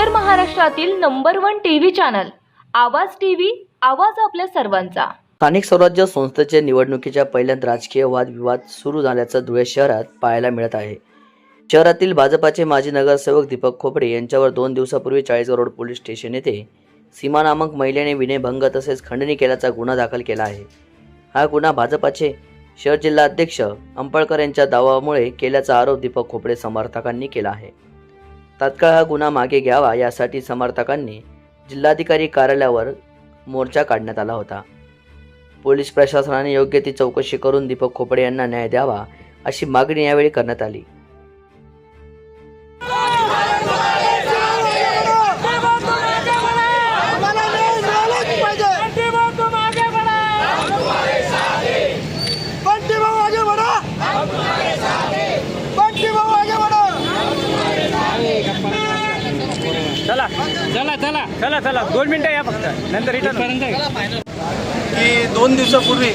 उत्तर महाराष्ट्रातील number one TV channel Awaaz TV Awaaz आपल्या सर्वांचा. स्थानिक स्वराज्य संस्थेच्या निवडणुकीच्या पहिल्यांदा राजकीय वादविवाद सुरू झाल्याचं धुळे शहरात पाहायला मिळत आहे. शहरातील भाजपाचे माजी नगरसेवक दीपक खोपडे यांच्यावर दोन दिवसापूर्वी चाळीसगाव रोड पोलीस स्टेशन येथे सीमानामक महिलेने विनयभंग तसेच खंडणी केल्याचा गुन्हा दाखल केला आहे. हा गुन्हा भाजपाचे शहर जिल्हाध्यक्ष अंपळकर यांच्या दावामुळे केल्याचा आरोप दीपक खोपडे समर्थकांनी केला आहे. तात्काळ हा गुन्हा मागे घ्यावा यासाठी समर्थकांनी जिल्हाधिकारी कार्यालयावर मोर्चा काढण्यात आला होता. पोलीस प्रशासनाने योग्य ती चौकशी करून दीपक खोपडे यांना न्याय द्यावा अशी मागणी यावेळी करण्यात आली. चला. चला चला. चला चला. दोन मिनिटं या फक्त. नंतर रिटर्न की दोन दिवसापूर्वी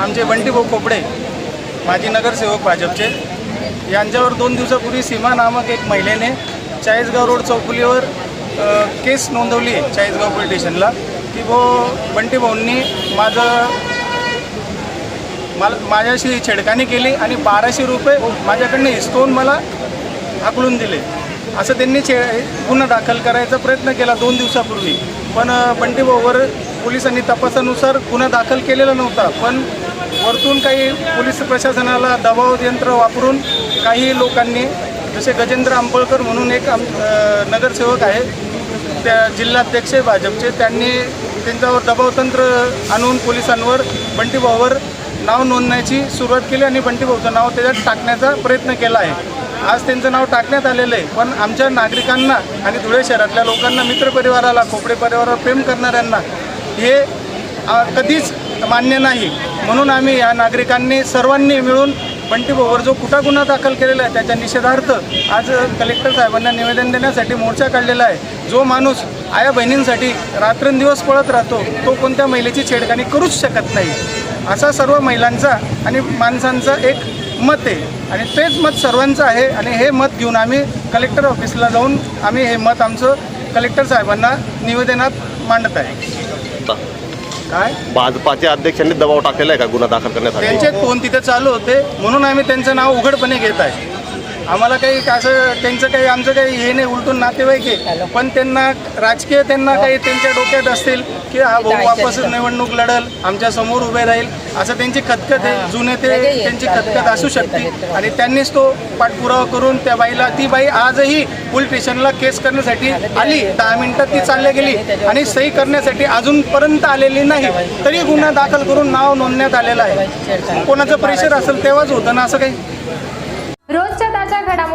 आमचे बंटीभाऊ कोपडे माजी नगरसेवक भाजपचे यांच्यावर दोन दिवसापूर्वी सीमा नामक एक महिलेने चाळीसगाव रोड चौफुलीवर अ, केस नोंदवली आहे चाळीसगाव पोलीस स्टेशनला. की वो बंटीभाऊंनी माझं मला माझ्याशी छेडखानी केली आणि बाराशे रुपये माझ्याकडनं हिसकवून मला हाकलून दिले. असं त्यांनी छे गुन्हा दाखल करायचा प्रयत्न केला दोन दिवसापूर्वी. पण बंटीभाऊवर पोलिसांनी तपासानुसार गुन्हा दाखल केलेला नव्हता. पण वरतून काही पोलीस प्रशासनाला दबाव यंत्र वापरून काही लोकांनी जसे गजेंद्र आंबळकर म्हणून एक आम नगरसेवक आहे त्या जिल्हाध्यक्ष आहे भाजपचे त्यांनी त्यांच्यावर दबावतंत्र आणून पोलिसांवर बंटीभाऊवर नाव नोंदण्याची सुरुवात केली आणि बंटीभाऊचं नाव त्याच्यात टाकण्याचा प्रयत्न केला आहे. आज त्यांचं नाव टाकण्यात आलेलं आहे. पण आमच्या नागरिकांना आणि धुळे शहरातल्या लोकांना मित्रपरिवाराला खोपडे परिवारावर प्रेम करणाऱ्यांना हे कधीच मान्य नाही. म्हणून आम्ही या नागरिकांनी सर्वांनी मिळून बंटीभाऊवर जो कुठा गुन्हा दाखल केलेला आहे त्याच्या निषेधार्थ आज कलेक्टर साहेबांना निवेदन देण्यासाठी मोर्चा काढलेला आहे. जो माणूस आया बहिणींसाठी रात्रंदिवस पळत राहतो तो कोणत्या महिलेची छेडखानी करूच शकत नाही. असा सर्व महिलांचा आणि माणसांचा एक मत आहे. आणि तेच मत सर्वांचं आहे. आणि हे मत घेऊन आम्ही कलेक्टर ऑफिसला जाऊन आम्ही हे मत आमचं कलेक्टर साहेबांना निवेदनात मांडत आहे. काय? भाजपाच्या अध्यक्षांनी दबाव टाकलेला आहे का गुन्हा दाखल करण्यासाठी? त्यांचे फोन तिथे चालू होते. म्हणून आम्ही त्यांचं नाव उघडपणे घेत आहे. आम्हाला काही असं त्यांचं काही आमचं काही हे नाही उलटून नातेवाईक आहे. पण त्यांना राजकीय त्यांना काही त्यांच्या डोक्यात असतील की हा भाऊ वापस निवडणूक लढल आमच्यासमोर उभे राहील असं त्यांची खतखत आहे. जुने ते त्यांची खतखत असू शकते. आणि त्यांनीच तो पाठपुरावा करून त्या बाईला ती बाई आजही पोलीस स्टेशनला केस करण्यासाठी आली. दहा मिनिटात ती चालल्या गेली. आणि सही करण्यासाठी अजूनपर्यंत आलेली नाही. तरी गुन्हा दाखल करून नाव नोंदण्यात आलेलं आहे. कोणाचं प्रेशर असेल तेव्हाच होतं ना असं काही?